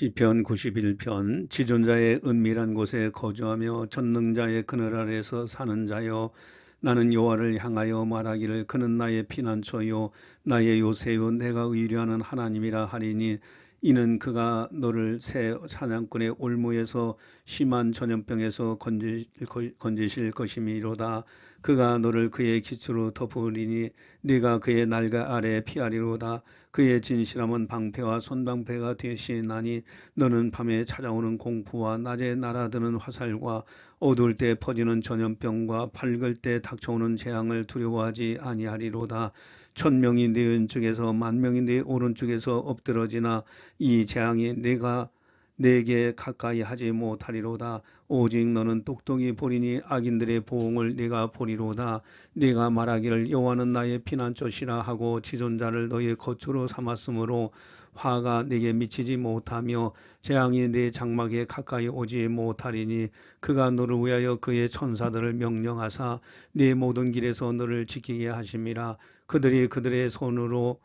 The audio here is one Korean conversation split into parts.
시편 91편 지존자의 은밀한 곳에 거주하며 전능자의 그늘 아래서 사는 자여 나는 여호와를 향하여 말하기를 그는 나의 피난처요 나의 요새요 내가 의뢰하는 하나님이라 하리니 이는 그가 너를 새 사냥꾼의 올무에서 심한 전염병에서 건지, 건지실 것임이로다. 그가 너를 그의 기초로 덮으리니 네가 그의 날개 아래 피하리로다. 그의 진실함은 방패와 손방패가 되시나니 너는 밤에 찾아오는 공포와 낮에 날아드는 화살과 어두울 때 퍼지는 전염병과 밝을 때 닥쳐오는 재앙을 두려워하지 아니하리로다 천명이 네 왼쪽에서 만명이 네 오른쪽에서 엎드러지나 이 재앙이 내가 내게 가까이 하지 못하리로다. 오직 너는 똑똑히 보리니 악인들의 보응을 네가 보리로다. 네가 말하기를 여호와는 나의 피난처시라 하고 지존자를 너의 거처로 삼았으므로 화가 내게 미치지 못하며 재앙이 내 장막에 가까이 오지 못하리니 그가 너를 위하여 그의 천사들을 명령하사 네 모든 길에서 너를 지키게 하심이라 그들이 그들의 손으로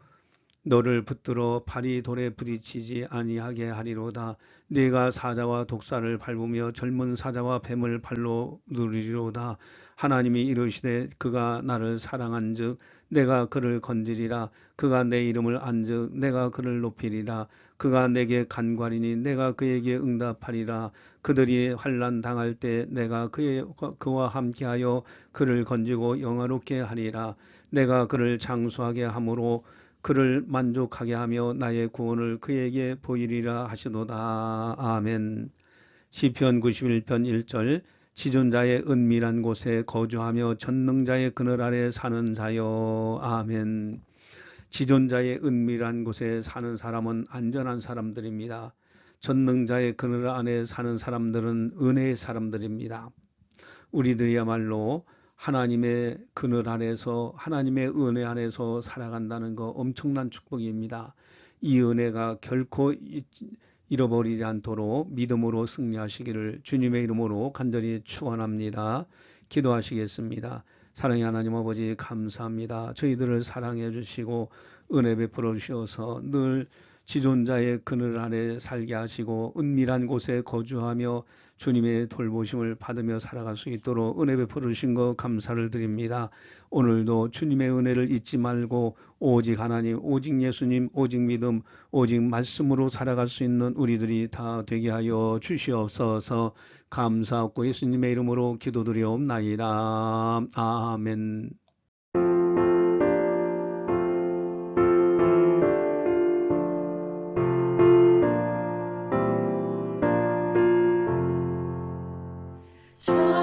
너를 붙들어 발이 돌에 부딪히지 아니하게 하리로다. 네가 사자와 독사를 밟으며 젊은 사자와 뱀을 발로 누리리로다. 하나님이 이르시되 그가 나를 사랑한즉 내가 그를 건지리라. 그가 내 이름을 안즉 내가 그를 높이리라. 그가 내게 간과리니 내가 그에게 응답하리라. 그들이 환난 당할 때 내가 그의 그와 함께하여 그를 건지고 영화롭게 하리라. 내가 그를 장수하게 함으로 그를 만족하게 하며 나의 구원을 그에게 보이리라 하시도다. 아멘. 시편 91편 1절 지존자의 은밀한 곳에 거주하며 전능자의 그늘 아래 사는 자여. 아멘. 지존자의 은밀한 곳에 사는 사람은 안전한 사람들입니다. 전능자의 그늘 안에 사는 사람들은 은혜의 사람들입니다. 우리들이야말로 하나님의 그늘 안에서 하나님의 은혜 안에서 살아간다는 거 엄청난 축복입니다. 이 은혜가 결코 잃어버리지 않도록 믿음으로 승리하시기를 주님의 이름으로 간절히 축원합니다. 기도하시겠습니다. 사랑의 하나님 아버지 감사합니다. 저희들을 사랑해 주시고 은혜 베풀어 주셔서 늘 지존자의 그늘 아래 살게 하시고 은밀한 곳에 거주하며 주님의 돌보심을 받으며 살아갈 수 있도록 은혜 베풀어 주신 것 감사를 드립니다. 오늘도 주님의 은혜를 잊지 말고 오직 하나님, 오직 예수님, 오직 믿음, 오직 말씀으로 살아갈 수 있는 우리들이 다 되게 하여 주시옵소서 감사하고 예수님의 이름으로 기도드리옵나이다. 아멘. 저